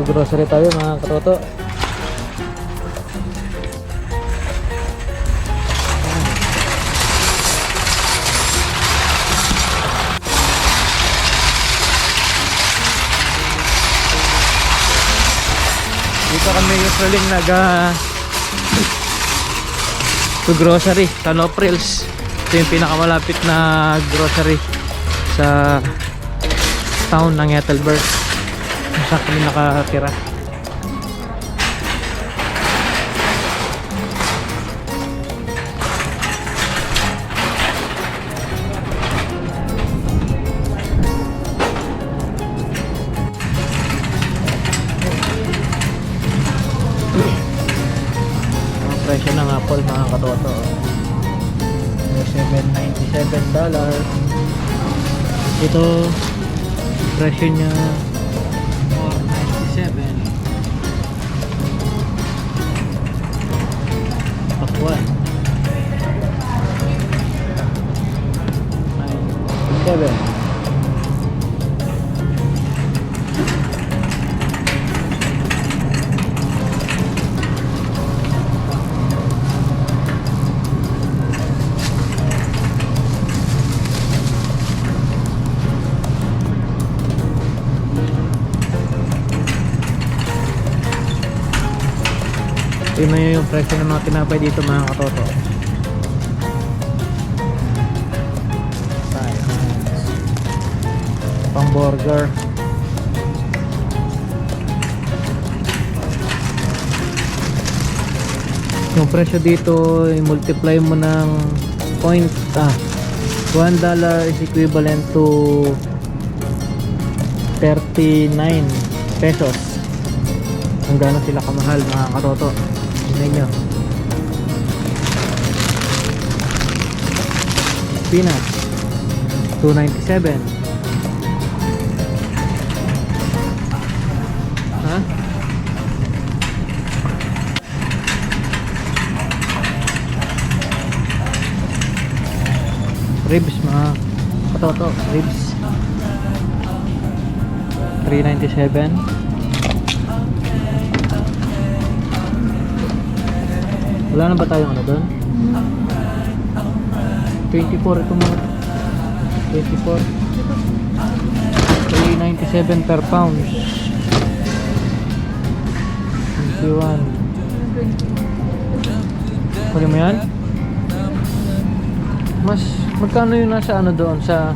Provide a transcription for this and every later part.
Mag-grocery tayo mga katoto. Dito kami usually nag uh, to grocery sa Loprils. Ito yung pinakamalapit na grocery sa town ng Ethelbert. Saan kami nakatira. Presyo ng apple mga katoto. May 797 dollar. Ito presyo niya Tingnan nyo yung presyo ng mga tinapay dito mga katoto. Pang burger. Yung presyo dito, i-multiply mo ng point, ah, 1 dollar is equivalent to 39 pesos kung gaano sila kamahal mga katoto tingnan nyo peanuts. 297 ha? ribs mga katoto. Ribs. 397 Wala na ba tayong ano doon? 24 ito mga 24 397 per pound. 21 Huli mo yan? Mas magkano yung nasa ano doon? Sa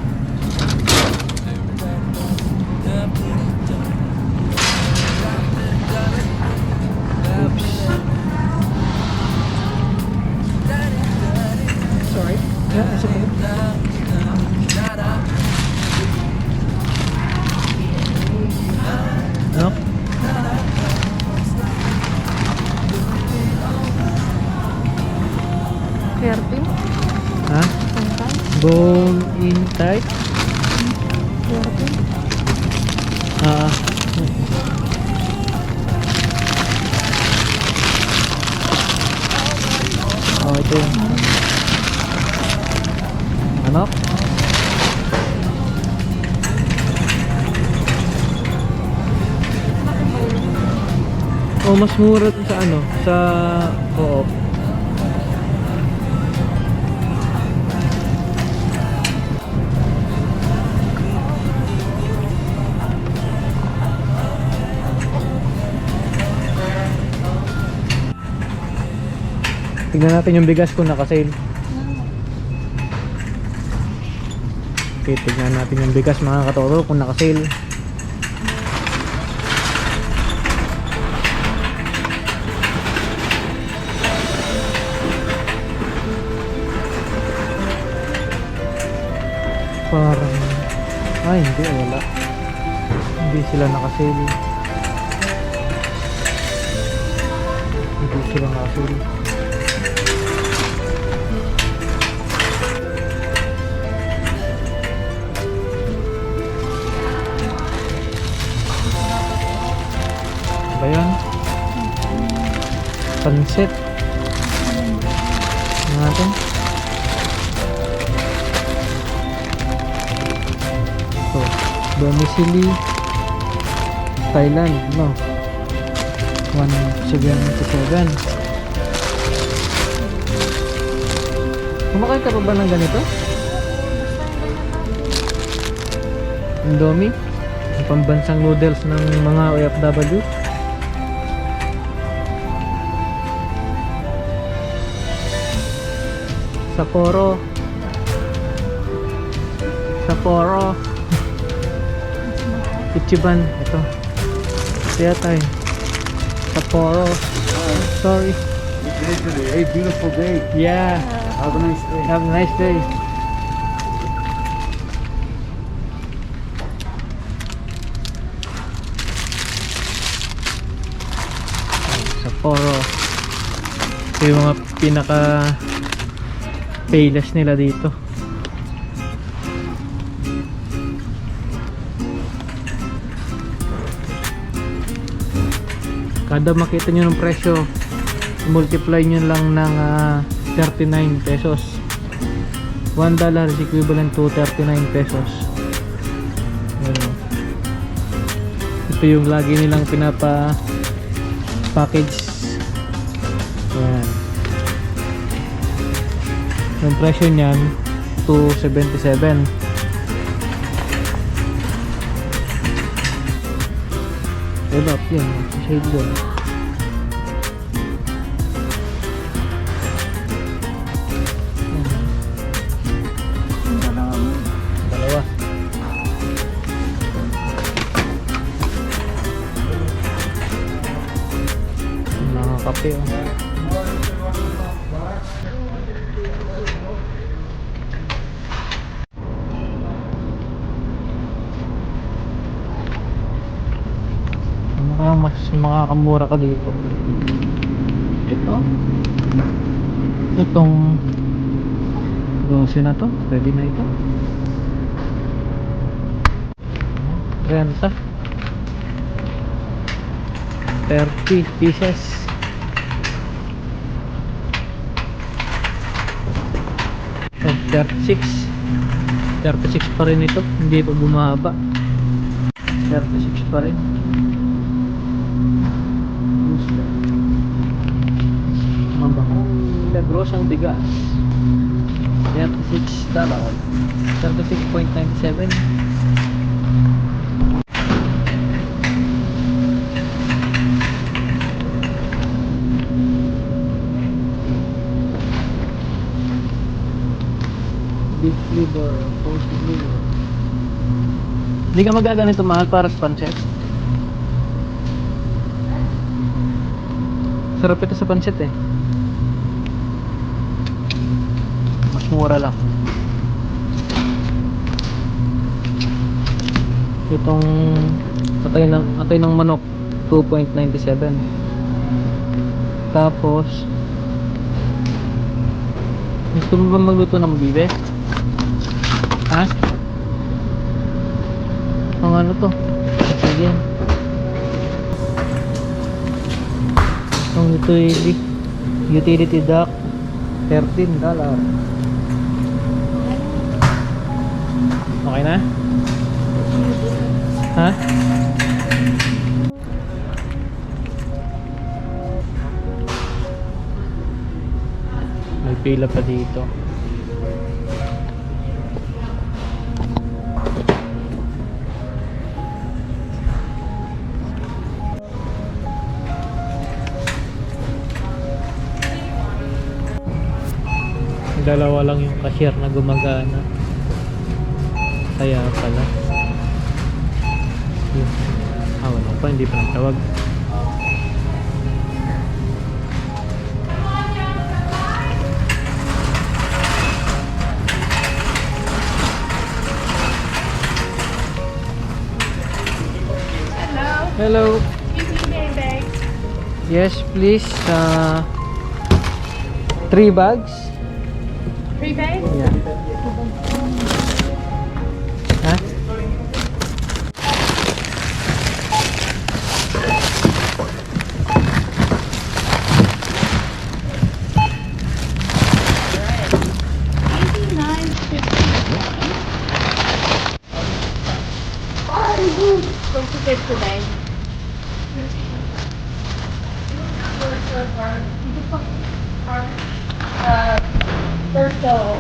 Thirty? Ha? Bone in tight? Thirty? Ah. Oh, ito ano? Oh, mas mura sa ano, sa co-op. Tignan natin yung bigas kung naka-sale. Okay, tignan natin yung bigas mga katoro kung naka-sale. Parang ay hindi wala. Hindi sila naka-sale. Hindi sila naka-sale. Pansit. Ano natin? So, domicile Thailand, no? 177. Kumakain ka pa ba ng ganito? Indomie? Ang pambansang noodles ng mga OFW? Sapporo. Sapporo. Ichiban. Ito. Kaya tayo. Sapporo. Sorry. A beautiful day. Yeah. Have a nice day. Have a nice day. Sapporo. Ito yung mga pinaka payless nila dito. Kada makita nyo ng presyo, multiply nyo lang ng ah, 39 pesos. 1 dollar is equivalent to 39 pesos. Ito yung lagi nilang pinapa package yung presyo niyan 277 Hold up yan, shade doon. Dalawa mo. Dalawa. Mga kape oh. Makakamura ka dito? Ito? Itong 12 na to? Pwede na ito? Renta 30 pieces oh, 36 36 pa rin ito hindi pa bumaba 36 pa rin negros ang bigas 36 dollar 36.97 beef liver, poached liver. Hindi ka magaganito mahal para sa pancit? Sarap ito sa pancit eh. Mas mura lang. Itong atay ng, atay ng manok 2.97 Tapos Gusto mo ba magluto ng bibe? Ha? Ang ano to? Sige. Ang utility utility duck 13 dollar. Okay na? Ha? May pila pa dito. Dalawa lang yung cashier na gumagana. Kaya pala. Ah, wala pa. Hindi pa nagtawag. Hello. Yes, please. Uh, three bags. Free bag? Yeah. Uh, Turtle.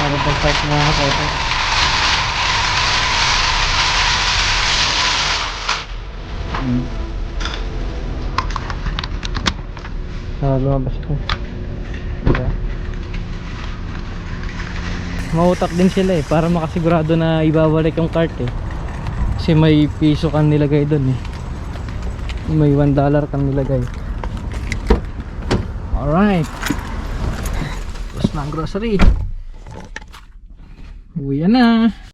Para pag-park mga kapatid. Ah, lumabas ko. Diba? Mautak din sila eh, para makasigurado na ibabalik yung cart eh. Kasi may piso kang nilagay doon eh. May 1 dollar kang nilagay. Alright. Tapos na ang grocery. Uwi na.